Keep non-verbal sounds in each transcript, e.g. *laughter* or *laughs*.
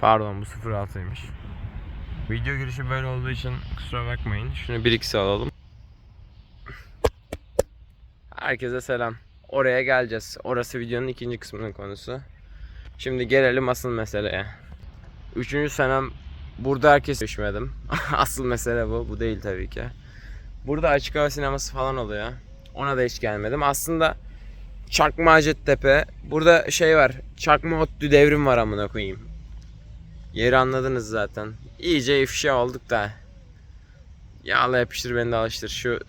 Pardon bu 06'ymış. Video girişi böyle olduğu için kusura bakmayın. Şunu 1x alalım. Herkese selam. Oraya geleceğiz. Orası videonun ikinci kısmının konusu. Şimdi gelelim asıl meseleye. Üçüncü senem burada herkes düşmedim. *laughs* asıl mesele bu. Bu değil tabii ki. Burada açık hava sineması falan oluyor. Ona da hiç gelmedim. Aslında Çakma Hacettepe. Burada şey var. Çakma Ottu devrim var amına koyayım. Yeri anladınız zaten. İyice ifşa olduk da. Yağla yapıştır beni de alıştır. Şu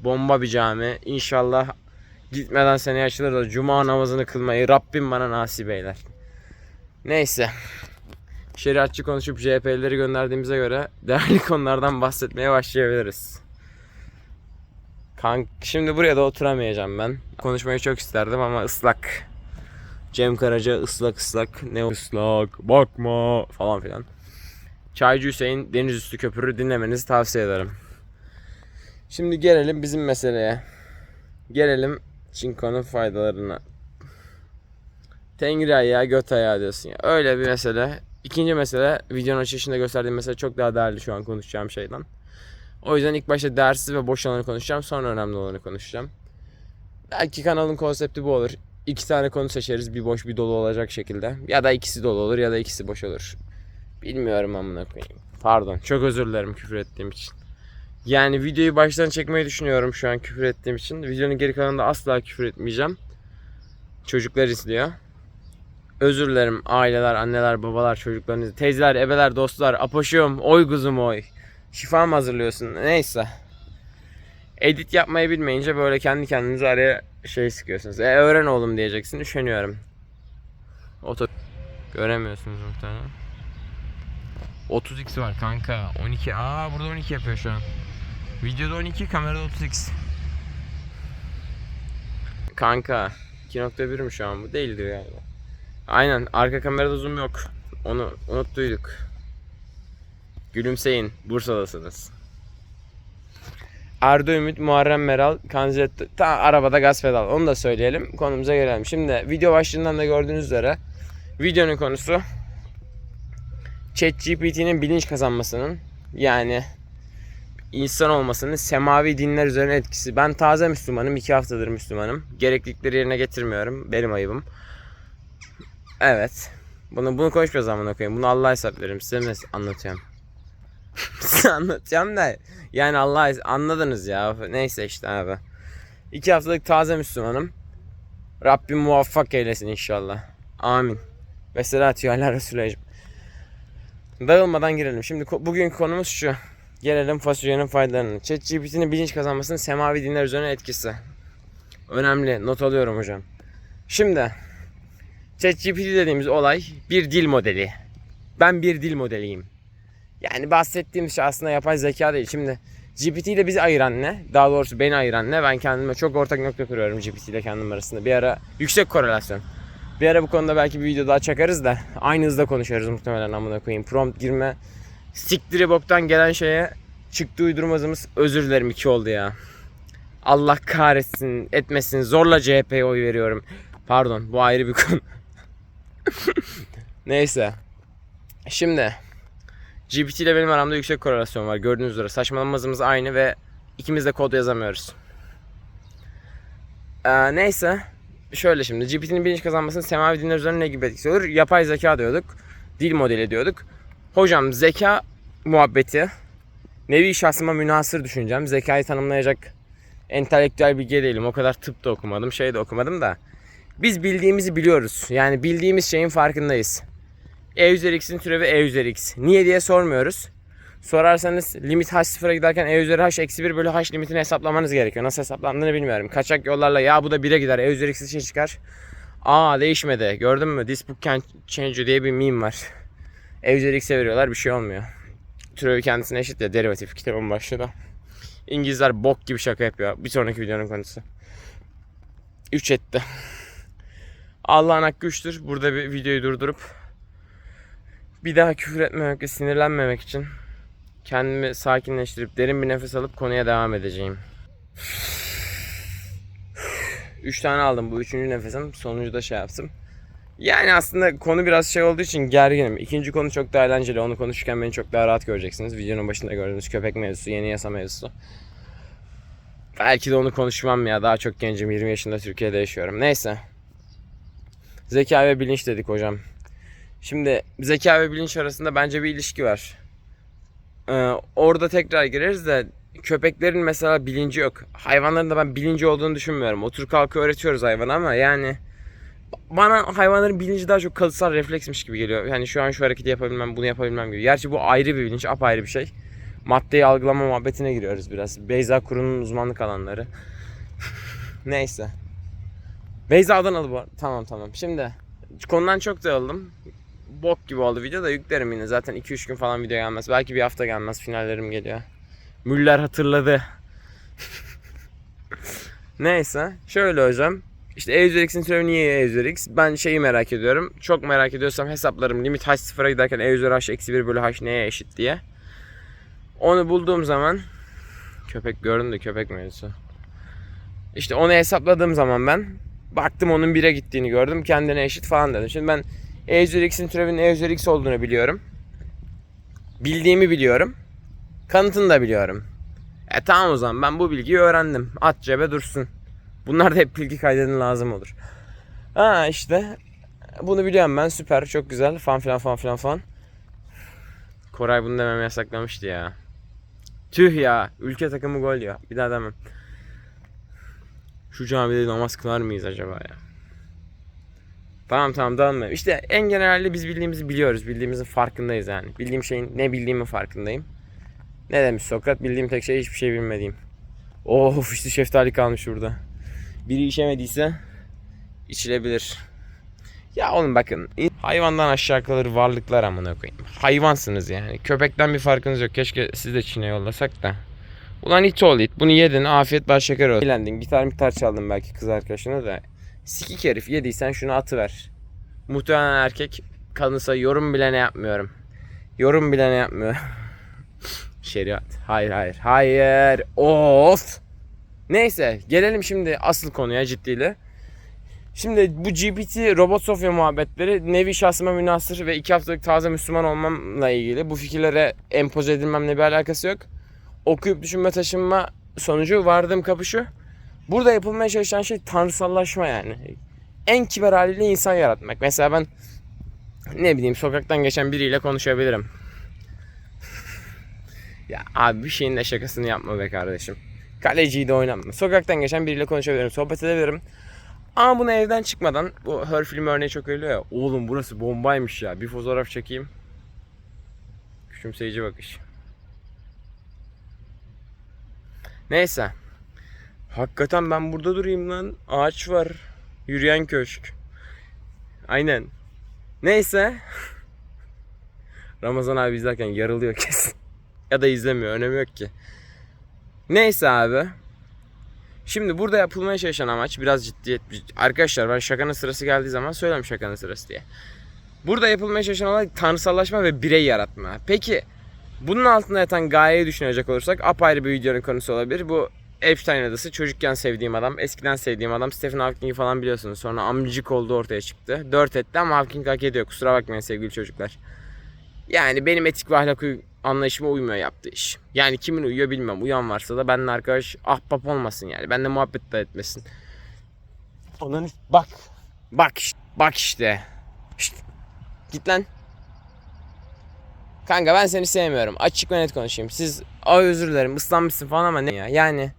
bomba bir cami. İnşallah gitmeden seneye açılır da cuma namazını kılmayı Rabbim bana nasip eyler. Neyse. Şeriatçı konuşup CHP'lileri gönderdiğimize göre değerli konulardan bahsetmeye başlayabiliriz. Kank şimdi buraya da oturamayacağım ben. Konuşmayı çok isterdim ama ıslak. Cem Karaca ıslak ıslak ne ıslak bakma falan filan. Çaycı Hüseyin Denizüstü Köprü dinlemenizi tavsiye ederim. Şimdi gelelim bizim meseleye. Gelelim çinkonun faydalarına. Tengri ayağı göt ayağı diyorsun ya. Öyle bir mesele. İkinci mesele videonun açılışında gösterdiğim mesele çok daha değerli şu an konuşacağım şeyden. O yüzden ilk başta değersiz ve boş olanı konuşacağım. Sonra önemli olanı konuşacağım. Belki kanalın konsepti bu olur. İki tane konu seçeriz. Bir boş bir dolu olacak şekilde. Ya da ikisi dolu olur ya da ikisi boş olur. Bilmiyorum amına koyayım. Pardon. Çok özür dilerim küfür ettiğim için. Yani videoyu baştan çekmeyi düşünüyorum şu an küfür ettiğim için. Videonun geri kalanında asla küfür etmeyeceğim. Çocuklar izliyor. Özür dilerim aileler, anneler, babalar, çocuklarınız, teyzeler, ebeler, dostlar, apoşum, oy kuzum oy. Şifa mı hazırlıyorsun? Neyse. Edit yapmayı bilmeyince böyle kendi kendinize araya şey sıkıyorsunuz. E öğren oğlum diyeceksin. Üşeniyorum. Oto göremiyorsunuz muhtemelen. 30x var kanka. 12. Aa burada 12 yapıyor şu an. Videoda 12, kamerada 30x. Kanka 2.1 mi şu an bu? Değildir galiba. Aynen arka kamerada zoom yok. Onu unuttuyduk. Gülümseyin. Bursa'dasınız. Arda Ümit, Muharrem Meral, Kanzet ta arabada gaz pedal. Onu da söyleyelim. Konumuza gelelim. Şimdi video başlığından da gördüğünüz üzere videonun konusu ChatGPT'nin bilinç kazanmasının yani insan olmasının semavi dinler üzerine etkisi. Ben taze Müslümanım. iki haftadır Müslümanım. Gereklilikleri yerine getirmiyorum. Benim ayıbım. Evet. Bunu bunu konuşmuyoruz zaman koyayım. Bunu Allah'a hesap veririm. Size anlatıyorum? Anlatacağım da yani Allah anladınız ya. Neyse işte abi. İki haftalık taze Müslümanım. Rabbim muvaffak eylesin inşallah. Amin. Ve salatu ala Resulü Dağılmadan girelim. Şimdi bugünkü konumuz şu. Gelelim fasulyenin faydalarına. ChatGPT'nin bilinç kazanmasının semavi dinler üzerine etkisi. Önemli. Not alıyorum hocam. Şimdi ChatGPT dediğimiz olay bir dil modeli. Ben bir dil modeliyim. Yani bahsettiğim şey aslında yapay zeka değil. Şimdi GPT ile bizi ayıran ne? Daha doğrusu beni ayıran ne? Ben kendime çok ortak nokta kuruyorum GPT ile kendim arasında. Bir ara yüksek korelasyon. Bir ara bu konuda belki bir video daha çakarız da aynı hızda konuşuyoruz muhtemelen amına koyayım. Prompt girme siktiri boktan gelen şeye çıktı uydurmazımız özür dilerim iki oldu ya. Allah kahretsin etmesin zorla CHP'ye oy veriyorum. Pardon bu ayrı bir konu. *laughs* Neyse. Şimdi GPT ile benim aramda yüksek korelasyon var. Gördüğünüz üzere saçmalamamız aynı ve ikimiz de kod yazamıyoruz. Ee, neyse. Şöyle şimdi GPT'nin bilinç kazanmasının semavi dinler üzerine ne gibi etkisi olur? Yapay zeka diyorduk. Dil modeli diyorduk. Hocam zeka muhabbeti nevi şahsıma münasır düşüneceğim. Zekayı tanımlayacak entelektüel bilgi değilim. O kadar tıp da okumadım, şey de okumadım da. Biz bildiğimizi biliyoruz. Yani bildiğimiz şeyin farkındayız. E üzeri x'in türevi e üzeri x. Niye diye sormuyoruz. Sorarsanız limit h sıfıra giderken e üzeri h eksi 1 bölü h limitini hesaplamanız gerekiyor. Nasıl hesaplandığını bilmiyorum. Kaçak yollarla ya bu da 1'e gider e üzeri x için çıkar. Aa değişmedi. Gördün mü? This book can change diye bir meme var. E üzeri x'e veriyorlar bir şey olmuyor. Türevi kendisine eşit ya derivatif kitabın başlığı. İngilizler bok gibi şaka yapıyor. Bir sonraki videonun konusu. 3 etti. Allah'ın hakkı üçtür. Burada bir videoyu durdurup bir daha küfür etmemek ve sinirlenmemek için kendimi sakinleştirip derin bir nefes alıp konuya devam edeceğim. Üç tane aldım. Bu üçüncü nefesim. Sonuncu da şey yaptım. Yani aslında konu biraz şey olduğu için gerginim. İkinci konu çok daha eğlenceli. Onu konuşurken beni çok daha rahat göreceksiniz. Videonun başında gördüğünüz köpek mevzusu, yeni yasa mevzusu. Belki de onu konuşmam ya. Daha çok gencim. 20 yaşında Türkiye'de yaşıyorum. Neyse. Zeka ve bilinç dedik hocam. Şimdi zeka ve bilinç arasında bence bir ilişki var. Ee, orada tekrar gireriz de köpeklerin mesela bilinci yok. Hayvanların da ben bilinci olduğunu düşünmüyorum. Otur kalkı öğretiyoruz hayvana ama yani bana hayvanların bilinci daha çok kalıtsal refleksmiş gibi geliyor. Yani şu an şu hareketi yapabilmem, bunu yapabilmem gibi. Gerçi bu ayrı bir bilinç, apayrı bir şey. Maddeyi algılama muhabbetine giriyoruz biraz. Beyza Kuru'nun uzmanlık alanları. *laughs* Neyse. Beyza Adanalı bu. Tamam tamam. Şimdi konudan çok dağıldım. Bok gibi oldu video da yüklerim yine. Zaten 2-3 gün falan video gelmez. Belki bir hafta gelmez. Finallerim geliyor. Müller hatırladı. *laughs* Neyse. Şöyle hocam. İşte E100X'in türevi niye E100X? Ben şeyi merak ediyorum. Çok merak ediyorsam hesaplarım limit h sıfıra giderken E100 h eksi 1 bölü h neye eşit diye. Onu bulduğum zaman köpek gördüm de köpek mevzusu. İşte onu hesapladığım zaman ben baktım onun 1'e gittiğini gördüm. Kendine eşit falan dedim. Şimdi ben E100X'in türevinin E100X olduğunu biliyorum. Bildiğimi biliyorum. Kanıtını da biliyorum. E tamam o zaman ben bu bilgiyi öğrendim. At cebe dursun. Bunlar da hep bilgi kaydedin lazım olur. Ha işte bunu biliyorum ben süper çok güzel fan filan fan filan fan. Koray bunu dememi yasaklamıştı ya. Tüh ya ülke takımı gol ya bir daha demem. Şu camide namaz kılar mıyız acaba ya? Tamam tamam dağılmayalım. İşte en genelde biz bildiğimizi biliyoruz. Bildiğimizin farkındayız yani. Bildiğim şeyin ne bildiğimin farkındayım. Ne demiş Sokrat? Bildiğim tek şey hiçbir şey bilmediğim. Of işte şeftali kalmış burada. Biri içemediyse içilebilir. Ya oğlum bakın hayvandan aşağı kalır varlıklar amına koyayım. Hayvansınız yani. Köpekten bir farkınız yok. Keşke siz de Çin'e yollasak da. Ulan it ol it. Bunu yedin afiyet baş şeker olsun. Eğlendin. Gitar gitar çaldın belki kız arkadaşına da. Sikik herif yediysen şunu atıver. Muhtemelen erkek kadınsa yorum bile ne yapmıyorum. Yorum bile ne yapmıyor. *laughs* Şeriat. Hayır hayır. Hayır. Of. Neyse gelelim şimdi asıl konuya ciddiyle. Şimdi bu GPT robot Sofya muhabbetleri nevi şahsıma münasır ve iki haftalık taze Müslüman olmamla ilgili bu fikirlere empoze edilmemle bir alakası yok. Okuyup düşünme taşınma sonucu vardığım kapı şu. Burada yapılmaya çalışan şey tanrısallaşma yani. En kibar haliyle insan yaratmak. Mesela ben ne bileyim sokaktan geçen biriyle konuşabilirim. ya abi bir şeyin de şakasını yapma be kardeşim. Kaleciyi de oynatma. Sokaktan geçen biriyle konuşabilirim, sohbet edebilirim. Ama bunu evden çıkmadan, bu Her film örneği çok öyle ya. Oğlum burası bombaymış ya. Bir fotoğraf çekeyim. Küçümseyici bakış. Neyse. Hakikaten ben burada durayım lan. Ağaç var. Yürüyen köşk. Aynen. Neyse. Ramazan abi izlerken yarılıyor *laughs* kesin. ya da izlemiyor. Önemi yok ki. Neyse abi. Şimdi burada yapılmaya çalışan amaç biraz ciddiyet. Arkadaşlar ben şakanın sırası geldiği zaman söylerim şakanın sırası diye. Burada yapılmaya çalışan olay tanrısallaşma ve birey yaratma. Peki bunun altında yatan gayeyi düşünecek olursak apayrı bir videonun konusu olabilir. Bu Epstein adası çocukken sevdiğim adam, eskiden sevdiğim adam Stephen Hawking'i falan biliyorsunuz. Sonra amcık olduğu ortaya çıktı. Dört etti ama Hawking hak ediyor. Kusura bakmayın sevgili çocuklar. Yani benim etik ve ahlak anlayışıma uymuyor yaptığı iş. Yani kimin uyuyor bilmem. Uyan varsa da benimle arkadaş ahbap olmasın yani. Benimle muhabbet de etmesin. Onun bak. Bak işte. Bak işte. Şşt. Git lan. Kanka ben seni sevmiyorum. Açık ve net konuşayım. Siz ay özür dilerim ıslanmışsın falan ama ne ya? Yani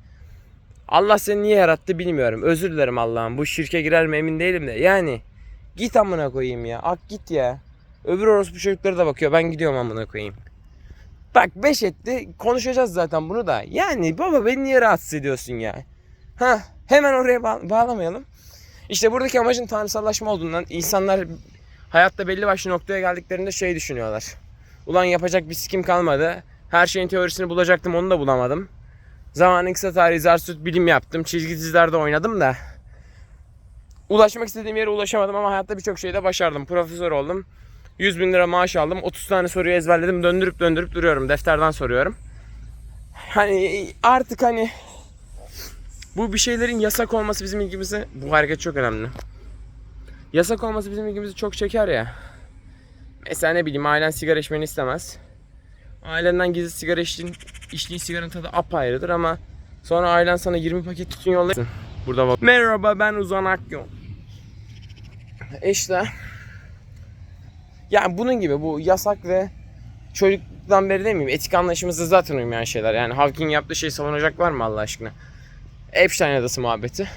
Allah seni niye yarattı bilmiyorum. Özür dilerim Allah'ım. Bu şirke girer mi emin değilim de. Yani git amına koyayım ya. Ak git ya. Öbür orospu çocukları da bakıyor. Ben gidiyorum amına koyayım. Bak 5 etti. Konuşacağız zaten bunu da. Yani baba beni niye rahatsız ediyorsun ya? Ha hemen oraya bağ- bağlamayalım. İşte buradaki amacın tanrısallaşma olduğundan insanlar hayatta belli başlı noktaya geldiklerinde şey düşünüyorlar. Ulan yapacak bir sikim kalmadı. Her şeyin teorisini bulacaktım onu da bulamadım. Zamanın kısa tarihi Zarsut bilim yaptım. Çizgi dizilerde oynadım da. Ulaşmak istediğim yere ulaşamadım ama hayatta birçok şeyde başardım. Profesör oldum. 100 bin lira maaş aldım. 30 tane soruyu ezberledim. Döndürüp döndürüp duruyorum. Defterden soruyorum. Hani artık hani bu bir şeylerin yasak olması bizim ilgimize bu hareket çok önemli. yasak olması bizim ilgimizi çok çeker ya. Mesela ne bileyim ailen sigara içmeni istemez. Ailenden gizli sigara içtiğin, içtiğin sigaranın tadı apayrıdır ama sonra ailen sana 20 paket tütün yollayır. Burada bak. Merhaba ben Uzan Akgün. İşte yani bunun gibi bu yasak ve çocuktan beri demeyeyim etik anlayışımızda zaten uymayan şeyler. Yani Hawking yaptığı şeyi savunacak var mı Allah aşkına? Epstein adası muhabbeti.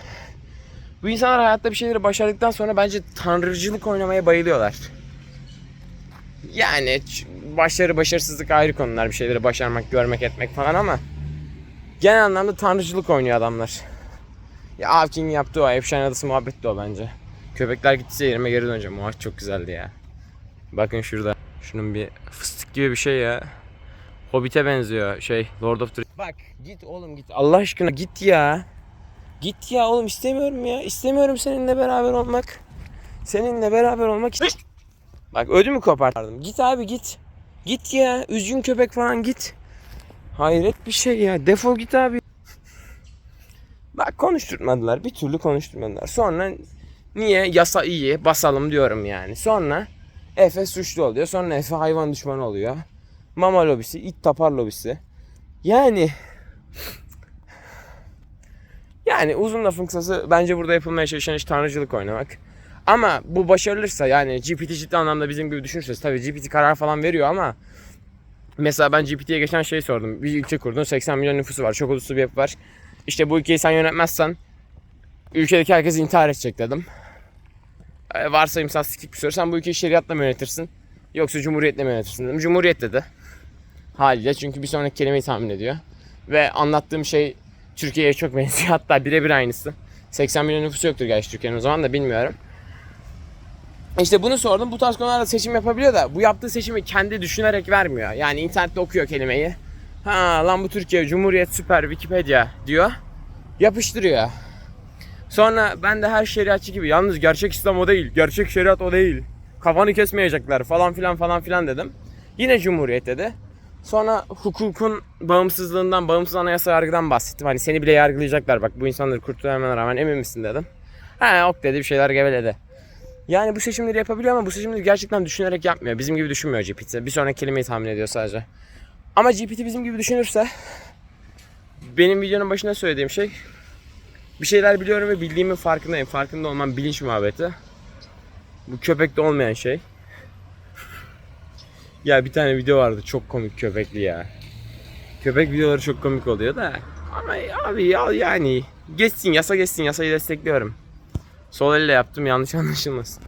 Bu insanlar hayatta bir şeyleri başardıktan sonra bence tanrıcılık oynamaya bayılıyorlar. Yani başarı başarısızlık ayrı konular bir şeyleri başarmak, görmek, etmek falan ama genel anlamda tanrıcılık oynuyor adamlar. Ya Hawking yaptığı o Epstein adası muhabbeti de o bence. Köpekler gittiyse yerime geri döneceğim. O çok güzeldi ya. Bakın şurada. Şunun bir fıstık gibi bir şey ya. Hobbit'e benziyor şey Lord of the Bak git oğlum git. Allah aşkına git ya. Git ya oğlum istemiyorum ya. İstemiyorum seninle beraber olmak. Seninle beraber olmak ist- Bak ödümü kopardım. Git abi git. Git ya. Üzgün köpek falan git. Hayret bir şey ya. Defol git abi. Bak konuşturmadılar. Bir türlü konuşturmadılar. Sonra niye yasa iyi basalım diyorum yani. Sonra Efe suçlu oluyor. Sonra Efe hayvan düşmanı oluyor. Mama lobisi, it tapar lobisi. Yani yani uzun lafın kısası bence burada yapılmaya çalışan iş tanrıcılık oynamak. Ama bu başarılırsa yani GPT ciddi anlamda bizim gibi düşünürseniz tabii GPT karar falan veriyor ama mesela ben GPT'ye geçen şey sordum. Bir ülke kurdun 80 milyon nüfusu var. Çok uluslu bir yapı var. İşte bu ülkeyi sen yönetmezsen ülkedeki herkes intihar edecek dedim. E, varsayımsal sikik bir soru. Sen bu ülkeyi şeriatla mı yönetirsin? Yoksa cumhuriyetle mi yönetirsin dedim. Cumhuriyet dedi. Haliyle çünkü bir sonraki kelimeyi tahmin ediyor. Ve anlattığım şey Türkiye'ye çok benziyor. *laughs* Hatta birebir aynısı. 80 milyon nüfusu yoktur gerçi Türkiye'nin o zaman da bilmiyorum. İşte bunu sordum. Bu tarz konularda seçim yapabiliyor da bu yaptığı seçimi kendi düşünerek vermiyor. Yani internette okuyor kelimeyi. Ha lan bu Türkiye Cumhuriyet süper Wikipedia diyor. Yapıştırıyor. Sonra ben de her şeriatçı gibi yalnız gerçek İslam o değil, gerçek şeriat o değil. Kafanı kesmeyecekler falan filan falan filan dedim. Yine Cumhuriyet dedi. Sonra hukukun bağımsızlığından, bağımsız anayasa yargıdan bahsettim. Hani seni bile yargılayacaklar bak bu insanları kurtarmana rağmen emin misin dedim. Ha ok dedi bir şeyler geveledi. Yani bu seçimleri yapabiliyor ama bu seçimleri gerçekten düşünerek yapmıyor. Bizim gibi düşünmüyor GPT. Bir sonraki kelimeyi tahmin ediyor sadece. Ama GPT bizim gibi düşünürse benim videonun başında söylediğim şey bir şeyler biliyorum ve bildiğimin farkındayım. Farkında olmam bilinç muhabbeti. Bu köpekte olmayan şey. Ya bir tane video vardı çok komik köpekli ya. Köpek videoları çok komik oluyor da. Ama abi ya yani geçsin yasa geçsin yasayı destekliyorum. Sol elle yaptım yanlış *laughs* anlaşılmasın.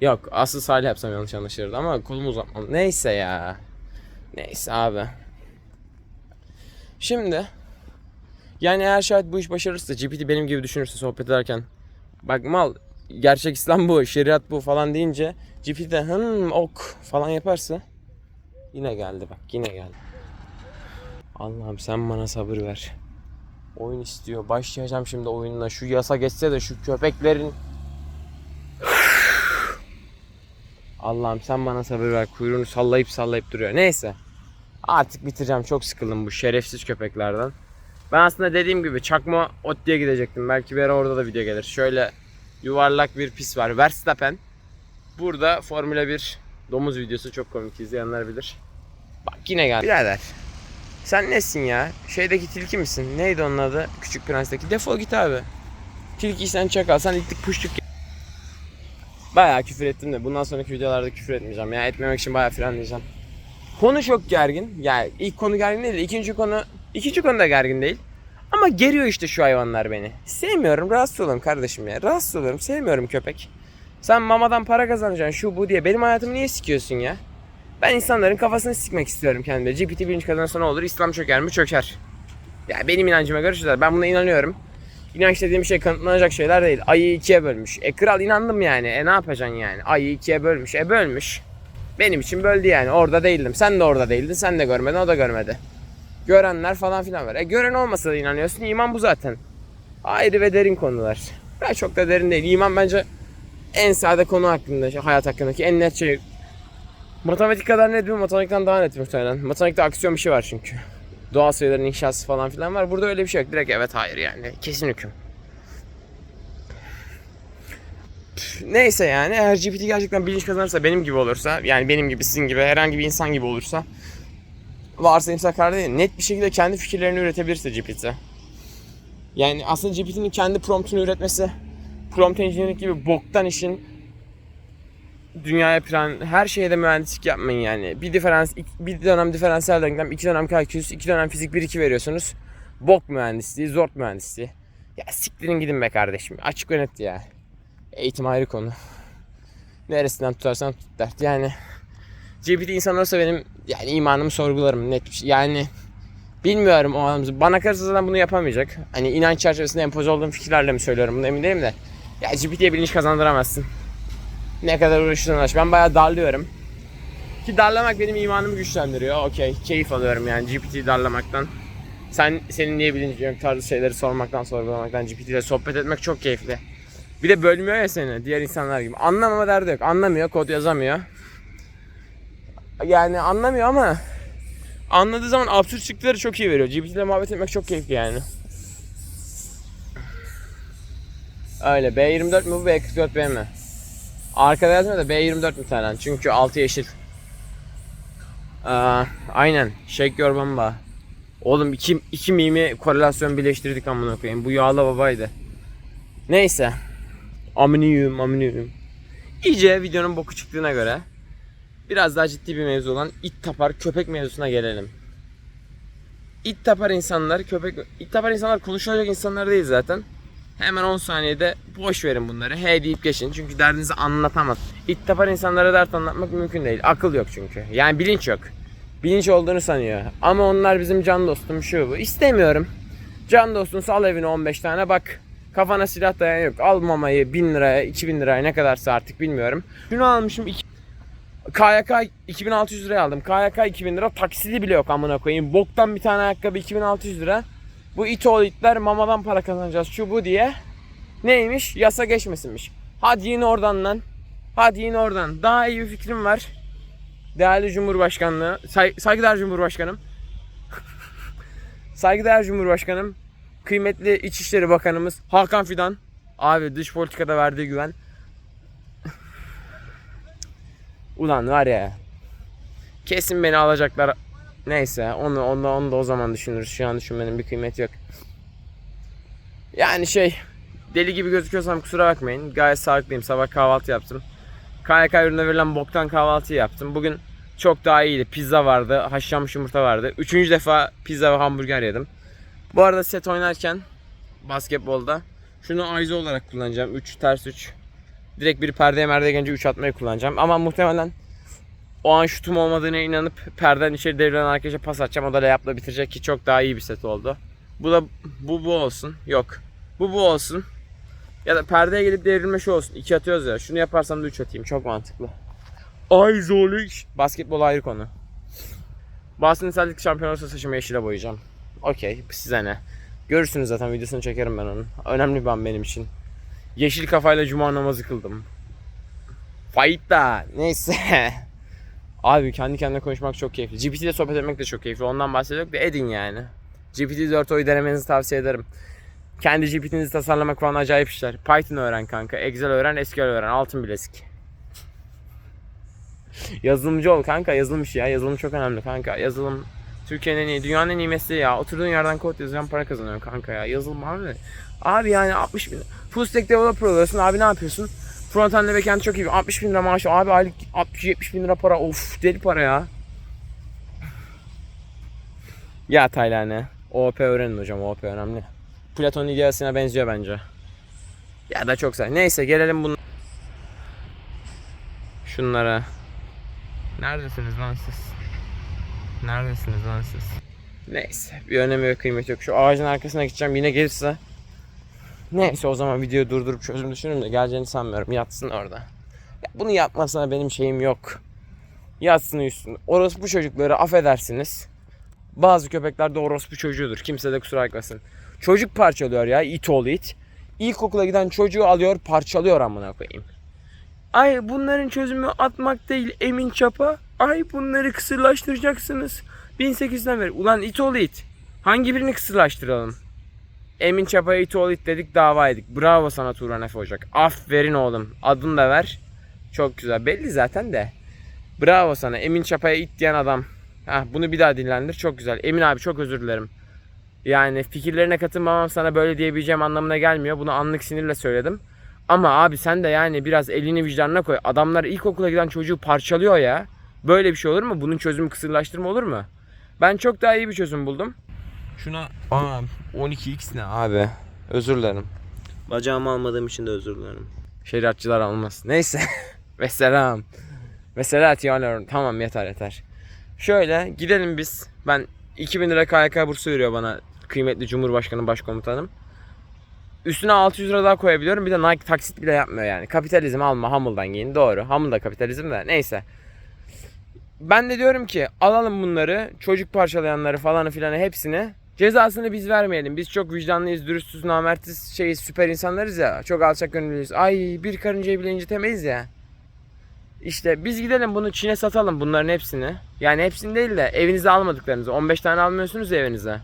Yok asıl sağ elle yapsam yanlış anlaşılırdı ama kolumu uzatmam. Neyse ya. Neyse abi. Şimdi yani eğer şayet bu iş başarırsa GPT benim gibi düşünürse sohbet ederken bak mal gerçek İslam bu, şeriat bu falan deyince GPT de hım ok falan yaparsa yine geldi bak yine geldi. Allah'ım sen bana sabır ver. Oyun istiyor. Başlayacağım şimdi oyunla. Şu yasa geçse de şu köpeklerin Allah'ım sen bana sabır ver. Kuyruğunu sallayıp sallayıp duruyor. Neyse. Artık bitireceğim. Çok sıkıldım bu şerefsiz köpeklerden. Ben aslında dediğim gibi Çakma Otti'ye gidecektim. Belki bir ara orada da video gelir. Şöyle yuvarlak bir pis var. Verstappen. Burada Formula 1 domuz videosu çok komik. izleyenler bilir. Bak yine geldi. Birader. Sen nesin ya? Şeydeki tilki misin? Neydi onun adı? Küçük Prens'teki. Defol git abi. Tilki sen çakal. Sen itlik puştuk. Bayağı küfür ettim de bundan sonraki videolarda küfür etmeyeceğim. Ya etmemek için bayağı frenleyeceğim. Konu çok gergin. Yani ilk konu gergin değil de ikinci konu ikinci konu da gergin değil. Ama geriyor işte şu hayvanlar beni. Sevmiyorum, rahatsız oluyorum kardeşim ya. Rahatsız oluyorum, sevmiyorum köpek. Sen mamadan para kazanacaksın şu bu diye. Benim hayatımı niye sikiyorsun ya? Ben insanların kafasını sikmek istiyorum kendime. GPT birinci kazanırsa ne olur? İslam çöker mi? Çöker. Ya benim inancıma göre şeyler. Ben buna inanıyorum. İnanç dediğim şey kanıtlanacak şeyler değil. Ayı ikiye bölmüş. E kral inandım yani. E ne yapacaksın yani? Ayı ikiye bölmüş. E bölmüş. Benim için böldü yani. Orada değildim. Sen de orada değildin. Sen de görmedin. O da görmedi. Görenler falan filan var. E gören olmasa da inanıyorsun. İman bu zaten. Ayrı ve derin konular. Ben çok da derin değil. İman bence en sade konu hakkında, hayat hakkındaki en net şey. Matematik kadar net mi? Matematikten daha net muhtemelen. Matematikte aksiyon bir şey var çünkü. Doğal sayıların inşası falan filan var. Burada öyle bir şey yok. Direkt evet hayır yani. Kesin hüküm. Neyse yani eğer GPT gerçekten bilinç kazanırsa benim gibi olursa yani benim gibi sizin gibi herhangi bir insan gibi olursa varsayımsal karar değil net bir şekilde kendi fikirlerini üretebilirse GPT. Yani aslında GPT'nin kendi promptunu üretmesi prompt engineering gibi boktan işin dünyaya plan her şeyde mühendislik yapmayın yani. Bir diferans bir dönem diferansiyel denklem, iki dönem kalkülüs, iki dönem fizik 1 2 veriyorsunuz. Bok mühendisliği, zor mühendisliği. Ya siktirin gidin be kardeşim. Açık ve net ya. Eğitim ayrı konu. Neresinden tutarsan tut dert. Yani GPT insan olsa benim yani imanımı sorgularım net bir şey. Yani bilmiyorum o adamı. Bana kalırsa zaten bunu yapamayacak. Hani inanç çerçevesinde empoze olduğum fikirlerle mi söylüyorum bunu emin değilim de. Ya GPT'ye bilinç kazandıramazsın. Ne kadar uğraşırsan uğraş. Ben bayağı darlıyorum. Ki darlamak benim imanımı güçlendiriyor. Okey. Keyif alıyorum yani GPT'yi darlamaktan. Sen senin niye bilincin yok tarzı şeyleri sormaktan, sorgulamaktan, GPT ile sohbet etmek çok keyifli. Bir de bölmüyor ya seni diğer insanlar gibi. Anlamama derdi yok. Anlamıyor, kod yazamıyor. Yani anlamıyor ama anladığı zaman absürt çıktıları çok iyi veriyor. GPT ile muhabbet etmek çok keyifli yani. Öyle. B24 mi bu B44B mi? Arkada yazmıyor da B24 muhtemelen. Çünkü altı yeşil. Aa, aynen. Shake your bamba. Oğlum iki, iki mimi korelasyon birleştirdik amına koyayım. Bu yağlı babaydı. Neyse. Aminiyum, aminiyum. İyice videonun boku çıktığına göre biraz daha ciddi bir mevzu olan it tapar köpek mevzusuna gelelim. İt tapar insanlar, köpek it tapar insanlar konuşulacak insanlar değil zaten. Hemen 10 saniyede boş verin bunları. He deyip geçin. Çünkü derdinizi anlatamaz. Tapar insanlara dert anlatmak mümkün değil. Akıl yok çünkü. Yani bilinç yok. Bilinç olduğunu sanıyor. Ama onlar bizim can dostum şu bu. İstemiyorum. Can dostunsa al evine 15 tane bak. Kafana silah dayan yok. Al mamayı 1000 liraya 2000 liraya ne kadarsa artık bilmiyorum. Şunu almışım iki... KYK 2600 liraya aldım. KYK 2000 lira taksidi bile yok amına koyayım. Boktan bir tane ayakkabı 2600 lira. Bu it oğlu itler mamadan para kazanacağız şu bu diye. Neymiş? Yasa geçmesinmiş. Hadi yine oradan lan. Hadi yine oradan. Daha iyi bir fikrim var. Değerli Cumhurbaşkanlığı, say- saygıdeğer Cumhurbaşkanım. saygıdeğer Cumhurbaşkanım, kıymetli İçişleri Bakanımız Hakan Fidan. Abi dış politikada verdiği güven. Ulan var ya. Kesin beni alacaklar. Neyse onu, onu, onu da o zaman düşünürüz. Şu an düşünmenin bir kıymeti yok. Yani şey deli gibi gözüküyorsam kusura bakmayın. Gayet sağlıklıyım. Sabah kahvaltı yaptım. KYK ürününe verilen boktan kahvaltıyı yaptım. Bugün çok daha iyiydi. Pizza vardı, haşlanmış yumurta vardı. Üçüncü defa pizza ve hamburger yedim. Bu arada set oynarken basketbolda şunu ayza olarak kullanacağım. 3 ters 3. Direkt bir perdeye merdeye gelince 3 atmayı kullanacağım. Ama muhtemelen o an şutum olmadığına inanıp perden içeri devrilen arkadaşa pas atacağım. O da layup'la bitirecek ki çok daha iyi bir set oldu. Bu da bu bu olsun. Yok. Bu bu olsun. Ya da perdeye gelip devrilme şu olsun. İki atıyoruz ya. Şunu yaparsam da üç atayım. Çok mantıklı. Ay zolik. Basketbol ayrı konu. Boston Celtics şampiyon olursa saçımı yeşile boyayacağım. Okey. Size ne? Görürsünüz zaten videosunu çekerim ben onun. Önemli bir benim için. Yeşil kafayla cuma namazı kıldım. Fight da. Neyse. *laughs* Abi kendi kendine konuşmak çok keyifli. GPT ile sohbet etmek de çok keyifli. Ondan bahsediyorduk da edin yani. GPT 4 oyu denemenizi tavsiye ederim. Kendi GPT'nizi tasarlamak falan acayip işler. Python öğren kanka. Excel öğren, SQL öğren. Altın bilezik. Yazılımcı ol kanka. Yazılım işi ya. Yazılım çok önemli kanka. Yazılım Türkiye'nin en iyi, dünyanın en iyi mesleği ya. Oturduğun yerden kod yazıyorum para kazanıyorum kanka ya. Yazılım abi. Abi yani 60 bin. Full stack developer oluyorsun. Abi ne yapıyorsun? Frontend ve backend çok iyi. 60 bin lira maaş. Abi aylık 60-70 bin lira para. Of deli para ya. Ya Taylane. OOP öğrenin hocam. OOP önemli. Platon ideasına benziyor bence. Ya da çok güzel. Neyse gelelim bunun. Şunlara. Neredesiniz lan siz? Neredesiniz lan siz? Neyse bir önemi ve kıymeti yok. Şu ağacın arkasına gideceğim yine gelirse. Neyse o zaman videoyu durdurup çözüm düşünürüm de geleceğini sanmıyorum. Yatsın orada. Ya bunu yapmasına benim şeyim yok. Yatsın üstüne. Orospu çocukları affedersiniz. Bazı köpekler de orospu çocuğudur. Kimse de kusura bakmasın. Çocuk parçalıyor ya it oğlu it. İlkokula giden çocuğu alıyor parçalıyor amına koyayım. Ay bunların çözümü atmak değil emin çapa. Ay bunları kısırlaştıracaksınız. 1800'den beri. Ulan it oğlu it. Hangi birini kısırlaştıralım? Emin Çapa'ya it ol it dedik dava edik. Bravo sana Turan Efe Ocak. Aferin oğlum. Adını da ver. Çok güzel. Belli zaten de. Bravo sana. Emin Çapa'ya it diyen adam. Heh, bunu bir daha dinlendir. Çok güzel. Emin abi çok özür dilerim. Yani fikirlerine katılmamam sana böyle diyebileceğim anlamına gelmiyor. Bunu anlık sinirle söyledim. Ama abi sen de yani biraz elini vicdanına koy. Adamlar ilkokula giden çocuğu parçalıyor ya. Böyle bir şey olur mu? Bunun çözümü kısırlaştırma olur mu? Ben çok daha iyi bir çözüm buldum. Şuna Aa, 12x ne abi? Özür dilerim. Bacağımı almadığım için de özür dilerim. Şeriatçılar almaz. Neyse. *laughs* Ve selam. Ve selat yani. Tamam yeter yeter. Şöyle gidelim biz. Ben 2000 lira KYK bursu veriyor bana kıymetli Cumhurbaşkanı Başkomutanım. Üstüne 600 lira daha koyabiliyorum. Bir de Nike taksit bile yapmıyor yani. Kapitalizm alma Hamel'dan giyin. Doğru. Hamel da kapitalizm de. Neyse. Ben de diyorum ki alalım bunları. Çocuk parçalayanları falanı filanı hepsini. Cezasını biz vermeyelim. Biz çok vicdanlıyız, dürüstüz, namertiz, şey süper insanlarız ya. Çok alçak gönüllüyüz. Ay bir karıncayı bile incitemeyiz ya. İşte biz gidelim bunu Çin'e satalım bunların hepsini. Yani hepsini değil de evinize almadıklarınızı. 15 tane almıyorsunuz ya evinize.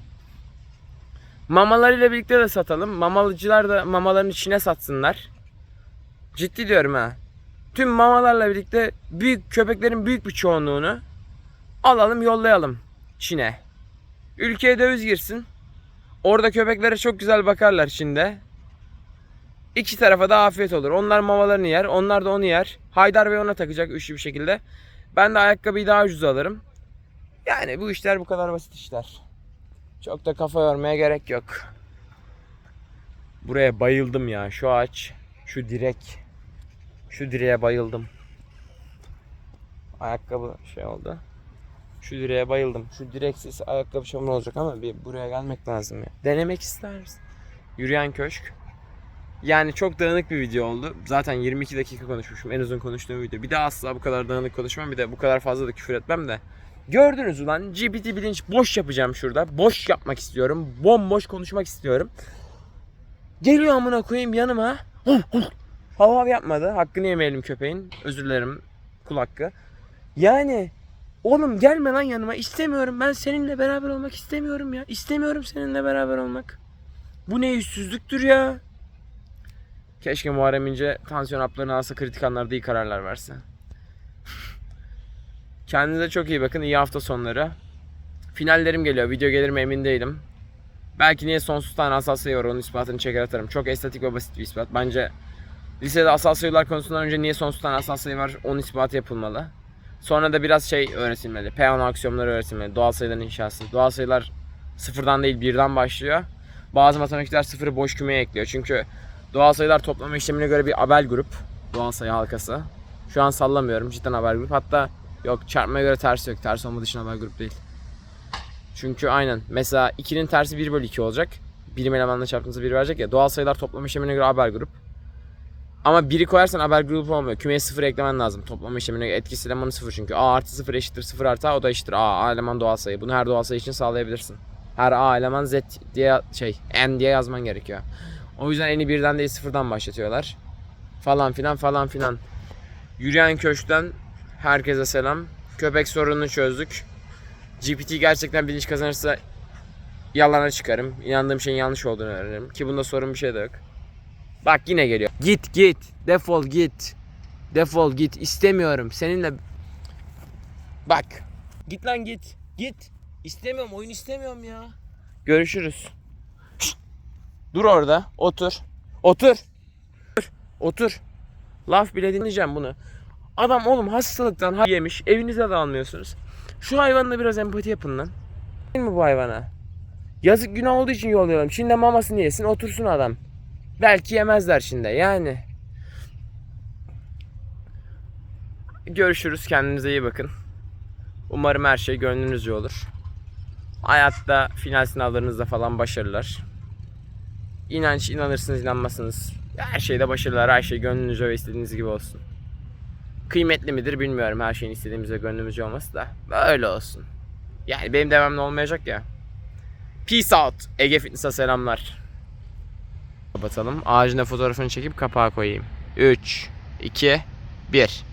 Mamalarıyla birlikte de satalım. Mamalıcılar da mamalarını Çin'e satsınlar. Ciddi diyorum ha. Tüm mamalarla birlikte büyük köpeklerin büyük bir çoğunluğunu alalım yollayalım Çin'e. Ülkeye döviz girsin. Orada köpeklere çok güzel bakarlar Çin'de. İki tarafa da afiyet olur. Onlar mamalarını yer, onlar da onu yer. Haydar Bey ona takacak üçlü bir şekilde. Ben de ayakkabıyı daha ucuz alırım. Yani bu işler bu kadar basit işler. Çok da kafa yormaya gerek yok. Buraya bayıldım ya. Şu ağaç, şu direk. Şu direğe bayıldım. Ayakkabı şey oldu. Şu direğe bayıldım. Şu direksiz ayakkabı çamur olacak ama bir buraya gelmek lazım ya. Denemek ister misin? Yürüyen köşk. Yani çok dağınık bir video oldu. Zaten 22 dakika konuşmuşum. En uzun konuştuğum video. Bir de asla bu kadar dağınık konuşmam. Bir de bu kadar fazla da küfür etmem de. Gördünüz ulan GPT bilinç boş yapacağım şurada. Boş yapmak istiyorum. Bomboş konuşmak istiyorum. Geliyor amına koyayım yanıma. Hav hav yapmadı. Hakkını yemeyelim köpeğin. Özür dilerim. Kul hakkı. Yani oğlum gelme lan yanıma. İstemiyorum. Ben seninle beraber olmak istemiyorum ya. İstemiyorum seninle beraber olmak. Bu ne yüzsüzlüktür ya. Keşke Muharrem İnce tansiyon haplarını alsa kritik anlarda iyi kararlar verse. Kendinize çok iyi bakın. İyi hafta sonları. Finallerim geliyor. Video gelir mi emin değilim. Belki niye sonsuz tane asal sayı var onun ispatını çeker atarım. Çok estetik ve basit bir ispat. Bence lisede asal sayılar konusundan önce niye sonsuz tane asal sayı var onun ispatı yapılmalı. Sonra da biraz şey öğretilmeli. P10 aksiyonları öğretilmeli. Doğal sayıların inşası. Doğal sayılar sıfırdan değil birden başlıyor. Bazı matematikler sıfırı boş kümeye ekliyor. Çünkü doğal sayılar toplama işlemine göre bir abel grup. Doğal sayı halkası. Şu an sallamıyorum. Cidden abel grup. Hatta yok çarpmaya göre ters yok. Ters olmadığı için abel grup değil. Çünkü aynen. Mesela 2'nin tersi 1 bölü 2 olacak. Birim elemanla çarptığınızda 1 verecek ya. Doğal sayılar toplama işlemine göre haber grup. Ama 1'i koyarsan haber grubu olmuyor. Kümeye 0 eklemen lazım. Toplama işlemine etkisi elemanı 0 çünkü. A artı 0 eşittir 0 artı A o da eşittir A. A eleman doğal sayı. Bunu her doğal sayı için sağlayabilirsin. Her A eleman Z diye şey N diye yazman gerekiyor. O yüzden N'i birden değil sıfırdan başlatıyorlar. Falan filan falan filan. Yürüyen köşkten herkese selam. Köpek sorununu çözdük. GPT gerçekten bilinç kazanırsa yalana çıkarım. İnandığım şeyin yanlış olduğunu öğrenirim. Ki bunda sorun bir şey de yok. Bak yine geliyor. Git git. Defol git. Defol git. İstemiyorum. Seninle... Bak. Git lan git. Git. İstemiyorum. Oyun istemiyorum ya. Görüşürüz. Dur orada. Otur. Otur. Otur. Otur. Laf bile dinleyeceğim bunu. Adam oğlum hastalıktan ha- yemiş. Evinize de almıyorsunuz. Şu hayvanla biraz empati yapın lan. Değil mi bu hayvana? Yazık günah olduğu için yollayalım. Şimdi mamasını yesin otursun adam. Belki yemezler şimdi yani. Görüşürüz kendinize iyi bakın. Umarım her şey gönlünüzce olur. Hayatta final sınavlarınızda falan başarılar. İnanç inanırsınız inanmazsınız. Her şeyde başarılar her şey gönlünüzce ve istediğiniz gibi olsun. Kıymetli midir bilmiyorum her şeyin istediğimiz ve gönlümüzce olması da. Öyle olsun. Yani benim devamlı olmayacak ya. Peace out. Ege Fitness'a selamlar. Kapatalım. Ağacın da fotoğrafını çekip kapağa koyayım. 3, 2, 1.